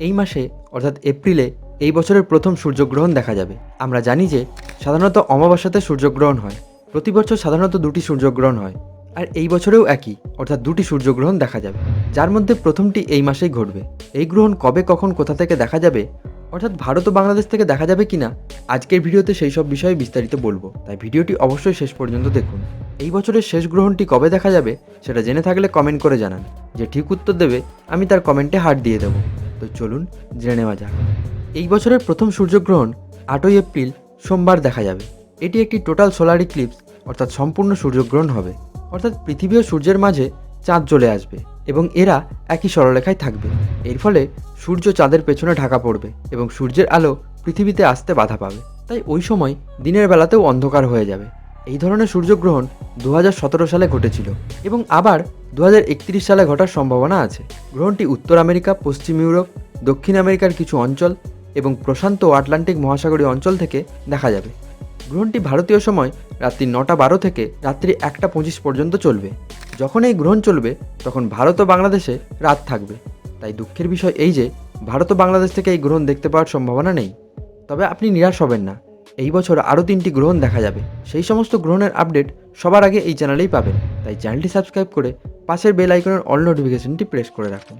এই মাসে, অর্থাৎ এপ্রিলে, এই বছরের প্রথম সূর্যগ্রহণ দেখা যাবে। আমরা জানি যে, সাধারণত অমাবস্যাতে সূর্যগ্রহণ হয়। প্রতি বছর সাধারণত দুটি সূর্যগ্রহণ হয়। আর এই বছরেও একই, অর্থাৎ দুটি সূর্যগ্রহণ দেখা যাবে। যার মধ্যে প্রথমটি এই মাসেই ঘটবে। এই গ্রহণ কবে, কখন, কোথা থেকে দেখা যাবে, অর্থাৎ ভারত ও বাংলাদেশ থেকে দেখা যাবে কিনা, আজকের ভিডিওতে সেই সব বিষয়ে বিস্তারিত বলব। তাই ভিডিওটি অবশ্যই শেষ পর্যন্ত দেখুন। এই বছরের শেষ গ্রহণটি কবে দেখা যাবে, সেটা জেনে থাকলে কমেন্ট করে জানান। যে ঠিক উত্তর দেবে, আমি তার কমেন্টে হার্ট দিয়ে দেবো। তো চলুন জেনে নেওয়া যাক। এই বছরের প্রথম সূর্যগ্রহণ আটই এপ্রিল সোমবার দেখা যাবে। এটি একটি টোটাল সোলার ইক্লিপস, অর্থাৎ সম্পূর্ণ সূর্যগ্রহণ হবে। অর্থাৎ পৃথিবী ও সূর্যের মাঝে চাঁদ চলে আসবে এবং এরা একই সরলরেখায় থাকবে। এর ফলে সূর্য চাঁদের পেছনে ঢাকা পড়বে এবং সূর্যের আলো পৃথিবীতে আসতে বাধা পাবে। তাই ওই সময় দিনের বেলাতেও অন্ধকার হয়ে যাবে। এই ধরনের সূর্যগ্রহণ দু হাজার সতেরো সালে ঘটেছিল এবং আবার দু হাজার একত্রিশ সালে ঘটার সম্ভাবনা আছে। গ্রহণটি উত্তর আমেরিকা, পশ্চিম ইউরোপ, দক্ষিণ আমেরিকার কিছু অঞ্চল এবং প্রশান্ত ও আটলান্টিক মহাসাগরীয় অঞ্চল থেকে দেখা যাবে। গ্রহণটি ভারতীয় সময় রাত্রি নটা বারো থেকে রাত্রি একটা পঁচিশ পর্যন্ত চলবে। যখন এই গ্রহণ চলবে, তখন ভারত ও বাংলাদেশে রাত থাকবে। তাই দুঃখের বিষয় এই যে, ভারত ও বাংলাদেশ থেকে এই গ্রহণ দেখতে পাওয়ার সম্ভাবনা নেই। তবে আপনি নিরাশ হবেন না। এই বছর আরও তিনটি গ্রহণ দেখা যাবে। সেই সমস্ত গ্রহণের আপডেট সবার আগে এই চ্যানেলেই পাবেন। তাই চ্যানেলটি সাবস্ক্রাইব করে পাশের বেল আইকনের অল নোটিফিকেশনটি প্রেস করে রাখুন।